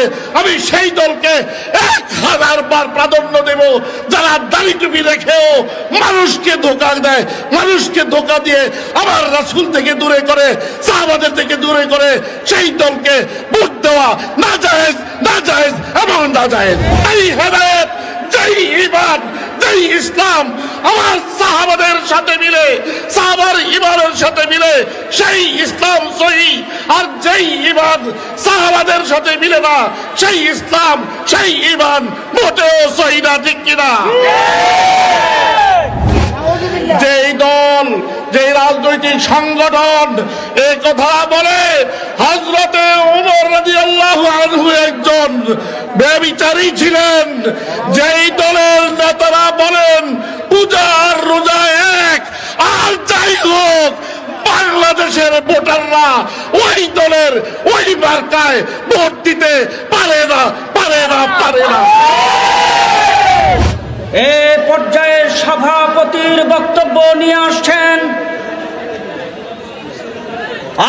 হবে আমি সেই দলকে এক হাজার বার প্রাধান্য দেব। যারা দাড়ি টুপি রেখেও মানুষকে ধোকা দেয়, মানুষকে ধোকা দিয়ে আমার রাসুল থেকে দূরে করে, সাহাবাদের থেকে দূরে করে, সেই দলকে ভোট দেওয়া না জায়েজ না জায়েজ এবং না জায়েজ এই হেদায়েত, যেই ইমান যেই ইসলাম আমার সাহাবাদের সাথে মিলে, সাহাবার ইমানের সাথে মিলে, সেই ইসলাম সহি। আর যেই ইমান সাহাবাদের সাথে মিলে না, সেই ইসলাম, সেই ইমান মোটেও সহি না, ঠিক কিনা? যেই দল যে রাজনৈতিক সংগঠন এই কথা বলে হজরতে উমর রাদিয়াল্লাহু আনহু একজন বেবিচারী ছিলেন। যেই দলের নেতারা বলেন পূজা আর রোজা এক আর যাই হোক বাংলাদেশের ভোটাররা ওই দলের ওই মার্কায় ভোট দিতে পারে না পারে না পারে না। এ পর্যায়ে সভাপতির বক্তব্য নিয়ে আসছেন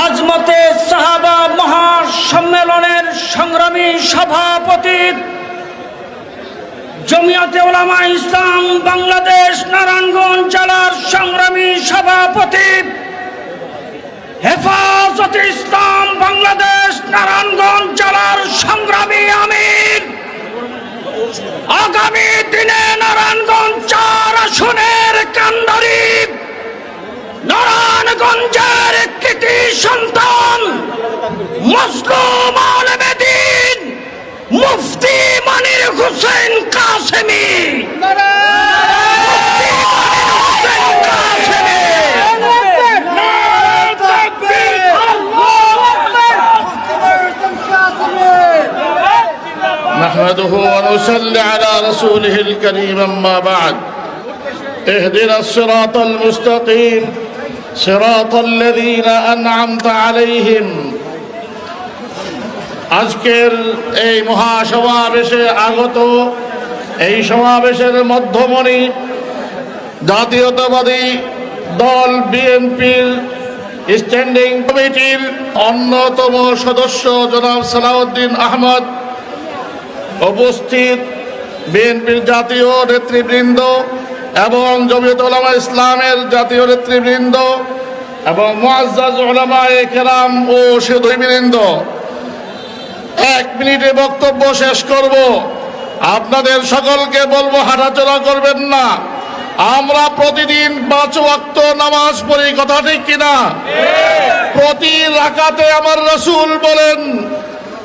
আজমতে সাহাবা মহাসম্মেলনের সংগ্রামী সভাপতি জমিয়তে ওলামা ইসলাম বাংলাদেশ, নারায়ণগঞ্জ জেলার সংগ্রামী সভাপতি হেফাজতে ইসলাম, বাংলাদেশ, নারায়ণগঞ্জ জেলার সংগ্রামী আমির। আগামী দিনে নারায়ণগঞ্জ চার আসনের কান্দারি নারায়ণগঞ্জের কৃতি সন্তান, মসলুম আলমেদিন মুফতি মানির হোসেন কাসেমি মুফতি মানির হোসেন কাসেমি نحمده ونصلي على رسوله الكريم أما بعد اهدنا الصراط المستقيم صراط الذين أنعمت عليهم আজকের এই মহাসমাবেশে আগত এই সমাবেশের মধ্যমণি জাতীয়তাবাদী দল বিএনপির স্ট্যান্ডিং কমিটির অন্যতম সদস্য জনাব সালাউদ্দিন আহমদ উপস্থিত বিএনপির জাতীয় নেতৃবৃন্দ এবং জমিয়ত ওলামা ইসলামের জাতীয় নেতৃবৃন্দ এবং মুআজ্জাজ ওলামা কেরাম ও সুধীবৃন্দ এক মিনিটে বক্তব্য শেষ করব। আপনাদের সকলকে বলব হাঁটাচলা করবেন না। আমরা প্রতিদিন পাঁচ ওয়াক্ত নামাজ পড়ি কথা ঠিক কিনা? প্রতি রাকাতে আমার রসুল বলেন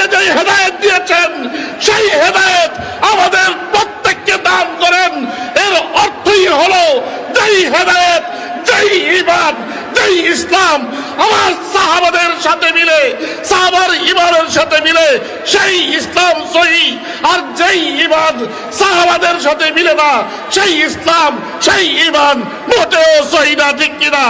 সাহাবাদেরকে যে হেদায়েত দিয়েছেন, সেই হেদায়েত আমাদের প্রত্যেককে দান করেন। এর অর্থই হলো যেই হেদায়েত, যেই ঈমান, যেই ইসলাম আমার সাহাবাদের সাথে মিলে, সাহাবার ইমানের সাথে মিলে, সেই ইসলাম সহি। আর যেই ইমান সাহাবাদের সাথে মিলে না, সেই ইসলাম, সেই ইমান মোটেও সহি না, ঠিক কিনা?